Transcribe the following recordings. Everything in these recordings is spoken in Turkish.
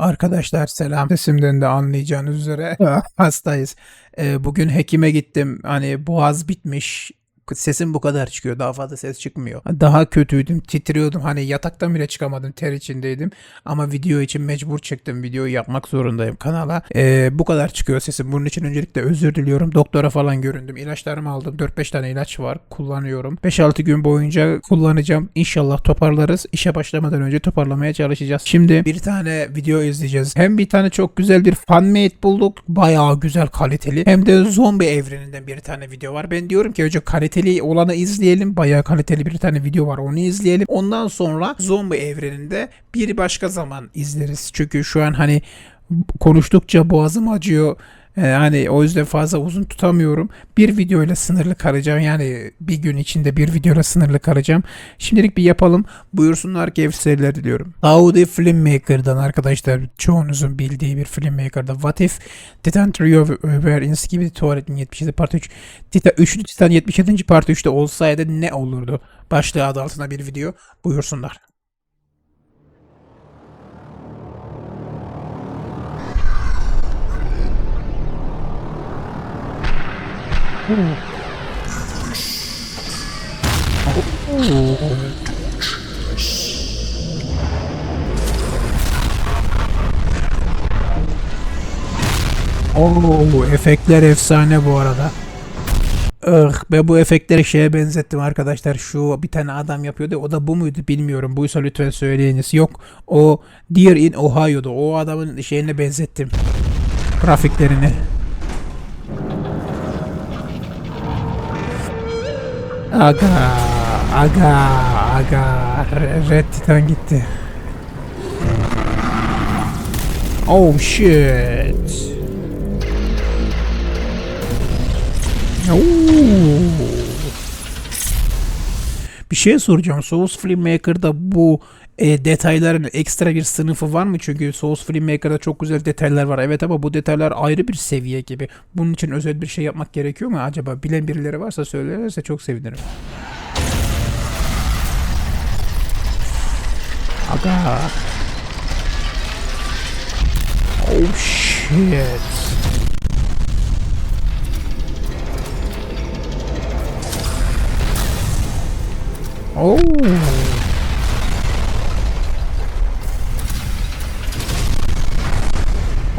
Arkadaşlar selam. Sesimden de anlayacağınız üzere hastayız. Ee, bugün hekime gittim. Hani boğaz bitmiş. Sesim bu kadar çıkıyor. Daha fazla ses çıkmıyor. Daha kötüydüm. Titriyordum. Hani yataktan bile çıkamadım. Ter içindeydim. Ama video için mecbur çıktım. Videoyu yapmak zorundayım kanala. Ee, bu kadar çıkıyor sesim. Bunun için öncelikle özür diliyorum. Doktora falan göründüm. İlaçlarımı aldım. 4-5 tane ilaç var. Kullanıyorum. 5-6 gün boyunca kullanacağım. İnşallah toparlarız. İşe başlamadan önce toparlamaya çalışacağız. Şimdi bir tane video izleyeceğiz. Hem bir tane çok güzel bir fanmade bulduk. Bayağı güzel kaliteli. Hem de zombi evreninden bir tane video var. Ben diyorum ki önce kaliteli olanı izleyelim. Bayağı kaliteli bir tane video var. Onu izleyelim. Ondan sonra zombi evreninde bir başka zaman izleriz. Çünkü şu an hani konuştukça boğazım acıyor. Ee, hani o yüzden fazla uzun tutamıyorum. Bir videoyla sınırlı kalacağım. Yani bir gün içinde bir videoyla sınırlı kalacağım. Şimdilik bir yapalım. Buyursunlar ki seyirler diliyorum. Audi Filmmaker'dan arkadaşlar çoğunuzun bildiği bir filmmaker'da What If Titan Trio Over in Skibidi Tuvalet'in 77 part 3 Titan 3. Titan 77. part 3'te olsaydı ne olurdu? Başlığı adı altına bir video. Buyursunlar. Oo, efektler efsane bu arada. Ih, ben bu efektleri şeye benzettim arkadaşlar. Şu bir tane adam yapıyordu. O da bu muydu bilmiyorum. Buysa lütfen söyleyiniz. Yok. O Deer in Ohio'da. O adamın şeyine benzettim. Grafiklerini. Aga, aga, aga. Re- Red Titan gitti. Oh shit. Oo. Bir şey soracağım. Souls Filmmaker'da bu e, detayların ekstra bir sınıfı var mı? Çünkü Souls Filmmaker'da çok güzel detaylar var. Evet ama bu detaylar ayrı bir seviye gibi. Bunun için özel bir şey yapmak gerekiyor mu acaba? Bilen birileri varsa söylerse çok sevinirim. Aga. Oh shit. Oh.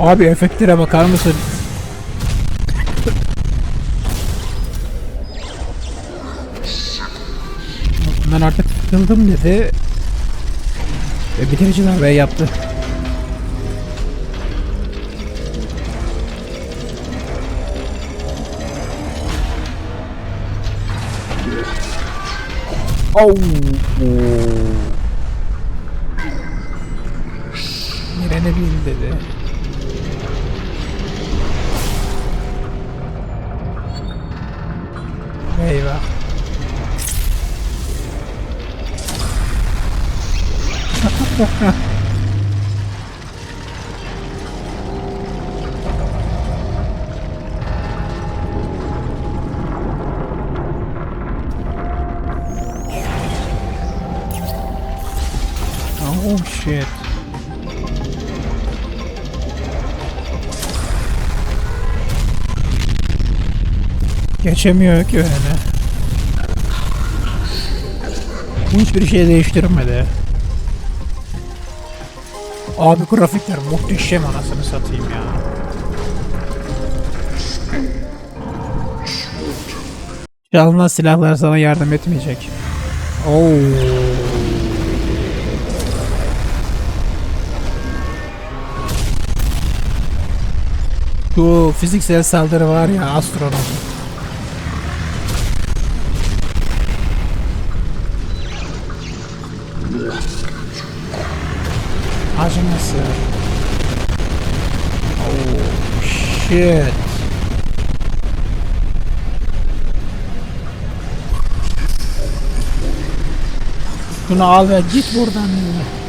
Abi efektlere bakar mısın? Ben artık sıkıldım dedi. Ve bitirici darbeyi yaptı. Oh. Mirene bil dedi. Oh shit. Geçemiyor ki önüne. Bu hiçbir şey değiştirmedi. Abi grafikler muhteşem anasını satayım ya. Çalınan silahlar sana yardım etmeyecek. Oo. Şu fiziksel saldırı var ya astronom. Acıması. Oh shit. Şunu al ve git buradan ya.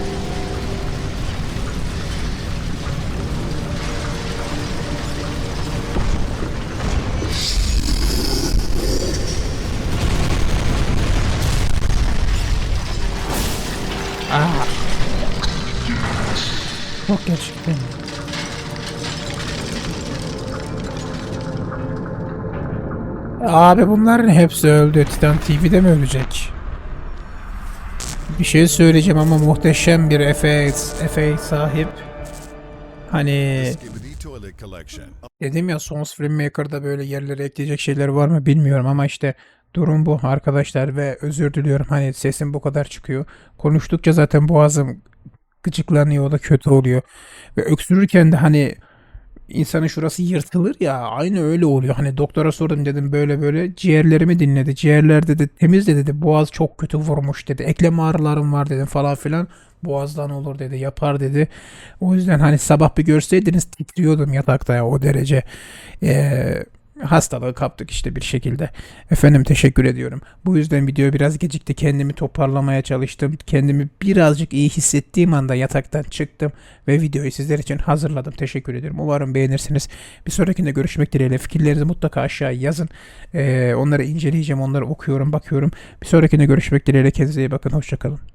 Çok geç. Abi bunların hepsi öldü. Titan TV'de mi ölecek? Bir şey söyleyeceğim ama muhteşem bir efe, sahip. Hani dedim ya Sons Filmmaker'da böyle yerlere ekleyecek şeyler var mı bilmiyorum ama işte durum bu arkadaşlar ve özür diliyorum hani sesim bu kadar çıkıyor. Konuştukça zaten boğazım gıcıklanıyor o da kötü oluyor. Ve öksürürken de hani insanın şurası yırtılır ya aynı öyle oluyor. Hani doktora sordum dedim böyle böyle ciğerlerimi dinledi. Ciğerler dedi temiz de dedi boğaz çok kötü vurmuş dedi. Eklem ağrılarım var dedim falan filan. Boğazdan olur dedi yapar dedi. O yüzden hani sabah bir görseydiniz titriyordum yatakta ya o derece. Ee, hastalığı kaptık işte bir şekilde. Efendim teşekkür ediyorum. Bu yüzden video biraz gecikti. Kendimi toparlamaya çalıştım. Kendimi birazcık iyi hissettiğim anda yataktan çıktım ve videoyu sizler için hazırladım. Teşekkür ediyorum. Umarım beğenirsiniz. Bir sonrakinde görüşmek dileğiyle. Fikirlerinizi mutlaka aşağıya yazın. Ee, onları inceleyeceğim. Onları okuyorum, bakıyorum. Bir sonrakinde görüşmek dileğiyle. Kendinize iyi bakın. Hoşçakalın.